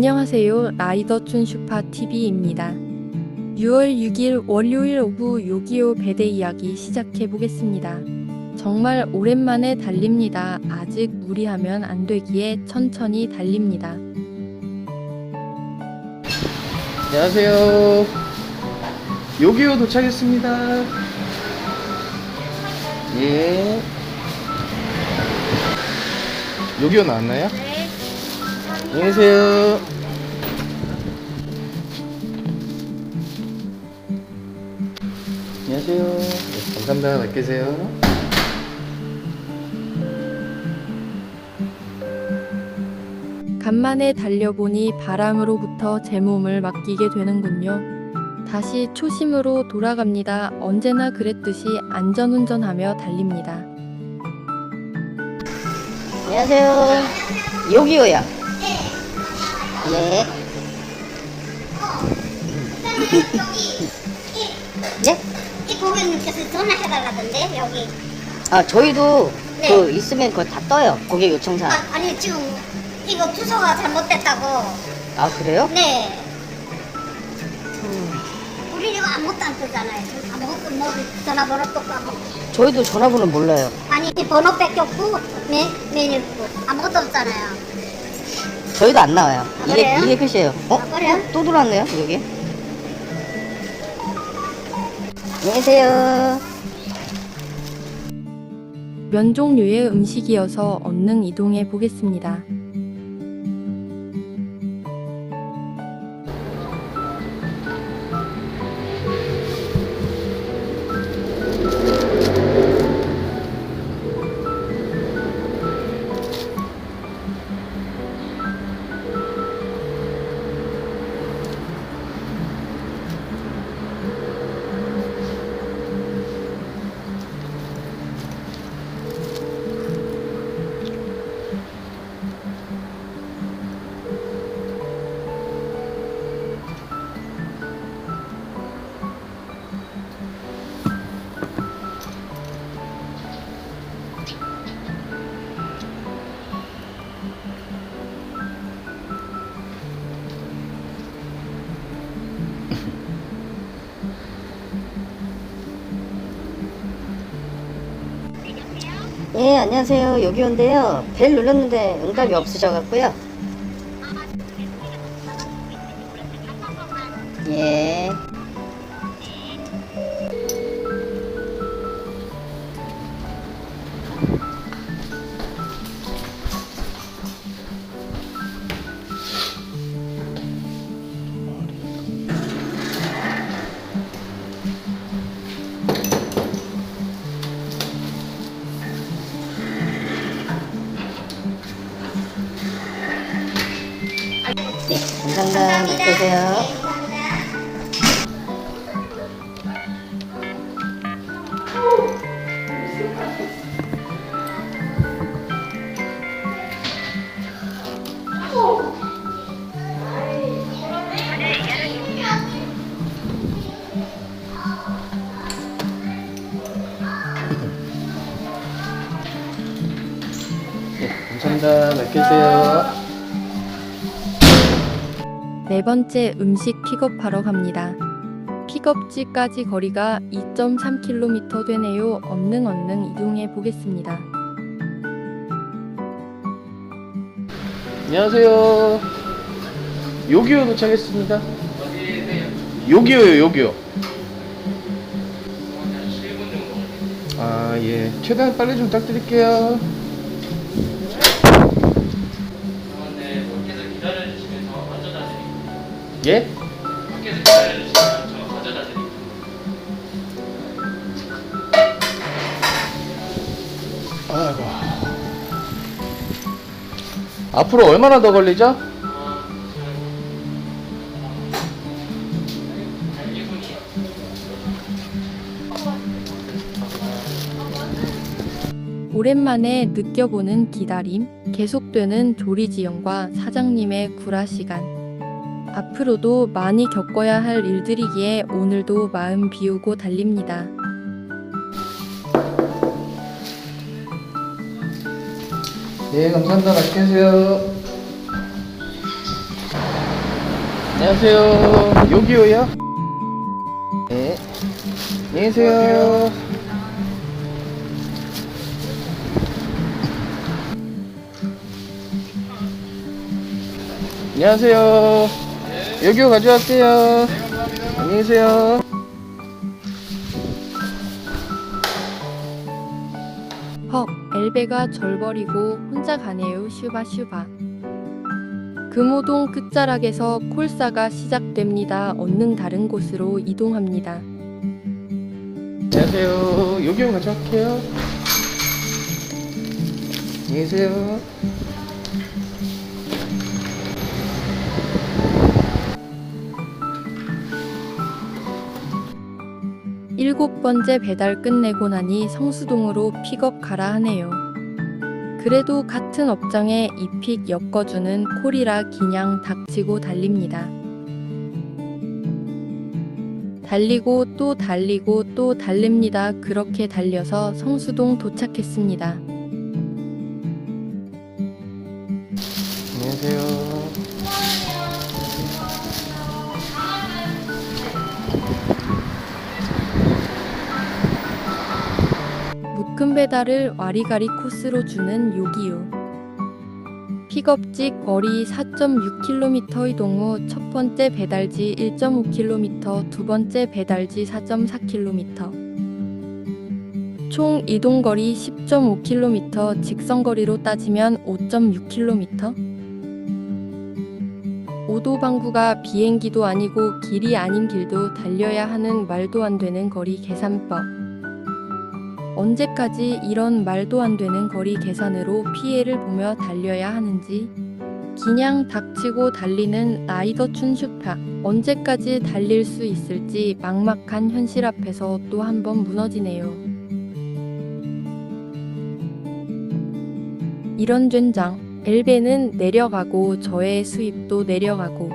안녕하세요. 라이더춘 슈파 TV입니다. 6월 6일 월요일 오후 요기요 배대 이야기 시작해 보겠습니다. 정말 오랜만에 달립니다. 아직 무리하면 안 되기에 천천히 달립니다. 안녕하세요. 요기요 도착했습니다. 예. 요기요 나왔나요? 네. 안녕하세요. 안녕하세요. 네, 감사합니다. 맛 계세요. 간만에 달려보니 바람으로부터 제 몸을 맡기게 되는군요. 다시 초심으로 돌아갑니다. 언제나 그랬듯이 안전운전하며 달립니다. 안녕하세요. 요기요요. 예. 예? 이 고객님께서 전화해달라던데 여기 아, 저희도 네. 그 있으면 그거 다 떠요. 고객 요청사항. 아, 아니 지금 이거 주소가 잘못됐다고 아, 그래요? 네 우리 이거 아무것도 안 뜨잖아요 지금 아무것도 뭐 전화번호 똑같고 저희도 전화번호 몰라요. 아니 번호 뺏겼고 메, 메뉴고 아무것도 없잖아요 저희도 안 나와요. 이게, 그래요? 이게 끝이에요. 어? 아, 그래요? 또 들어왔네요, 여기. 안녕하세요. 면 종류의 음식이어서 얼른 이동해 보겠습니다. 예, 안녕하세요. 요기요인데요. 벨 눌렀는데 응답이 없으셔 갖고요. 예. 안녕하세요. 네, 감사합니다. 맛 계세요. 네 번째 음식 픽업하러 갑니다. 픽업지까지 거리가 2.3km 되네요. 얼른 얼른 이동해 보겠습니다. 안녕하세요. 요기요 도착했습니다. 요기요요, 요기요. 아, 예. 최대한 빨리 좀 부탁드릴게요. 드릴게요. 예? 아이고. 앞으로 얼마나 더 걸리죠? 어, 지금 1분이요. 오랜만에 느껴보는 기다림, 계속되는 조리 지연과 사장님의 구라 시간. 앞으로도 많이 겪어야 할 일들이기에 오늘도 마음 비우고 달립니다. 네, 감사합니다. 맛있게 드세요. 안녕하세요. 요기요요. 네. 안녕히 계세요. 안녕하세요. 요기요 가져갈게요. 안녕히 계세요. 헉, 엘베가 절 버리고 혼자 가네요. 슈바 슈바. 금호동 끝자락에서 콜사가 시작됩니다. 얼른 다른 곳으로 이동합니다. 안녕하세요. 요기요 가져갈게요. 안녕히 계세요. 일곱 번째 배달 끝내고 나니 성수동으로 픽업 가라 하네요. 그래도 같은 업장에 이픽 엮어주는 콜이라 기냥 닥치고 달립니다. 달리고 또 달리고 또 달립니다. 그렇게 달려서 성수동 도착했습니다. 안녕하세요. 묶음 배달을 와리가리 코스로 주는 요기요. 픽업지 거리 4.6km 이동 후 첫 번째 배달지 1.5km, 두 번째 배달지 4.4km. 총 이동 거리 10.5km, 직선 거리로 따지면 5.6km. 오도방구가 비행기도 아니고 길이 아닌 길도 달려야 하는 말도 안 되는 거리 계산법. 언제까지 이런 말도 안 되는 거리 계산으로 피해를 보며 달려야 하는지 기냥 닥치고 달리는 라이더 춘슈파 언제까지 달릴 수 있을지 막막한 현실 앞에서 또 한 번 무너지네요. 이런 젠장 엘베는 내려가고 저의 수입도 내려가고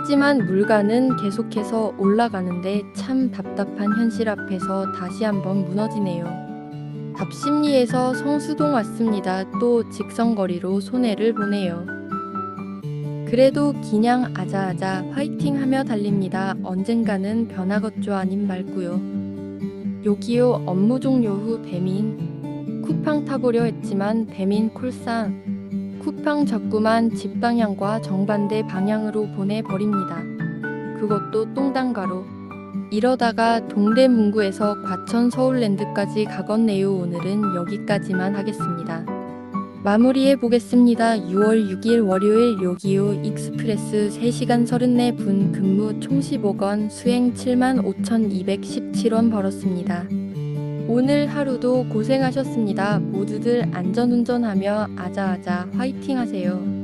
하지만 물가는 계속해서 올라가는데 참 답답한 현실 앞에서 다시 한번 무너지네요. 답심리에서 성수동 왔습니다. 또 직선거리로 손해를 보네요. 그래도 기냥 아자아자 화이팅 하며 달립니다. 언젠가는 변하겠죠 아님 말고요. 요기요 업무 종료 후 배민 쿠팡 타보려 했지만 배민 콜상 쿠팡 적구만 집 방향과 정반대 방향으로 보내버립니다. 그것도 똥단가로. 이러다가 동대문구에서 과천 서울랜드까지 가겠네요. 오늘은 여기까지만 하겠습니다. 마무리해 보겠습니다. 6월 6일 월요일 요기요 익스프레스 3시간 34분 근무 총 15건 수행 75,217원 벌었습니다. 오늘 하루도 고생하셨습니다. 모두들 안전운전하며 아자아자 화이팅 하세요.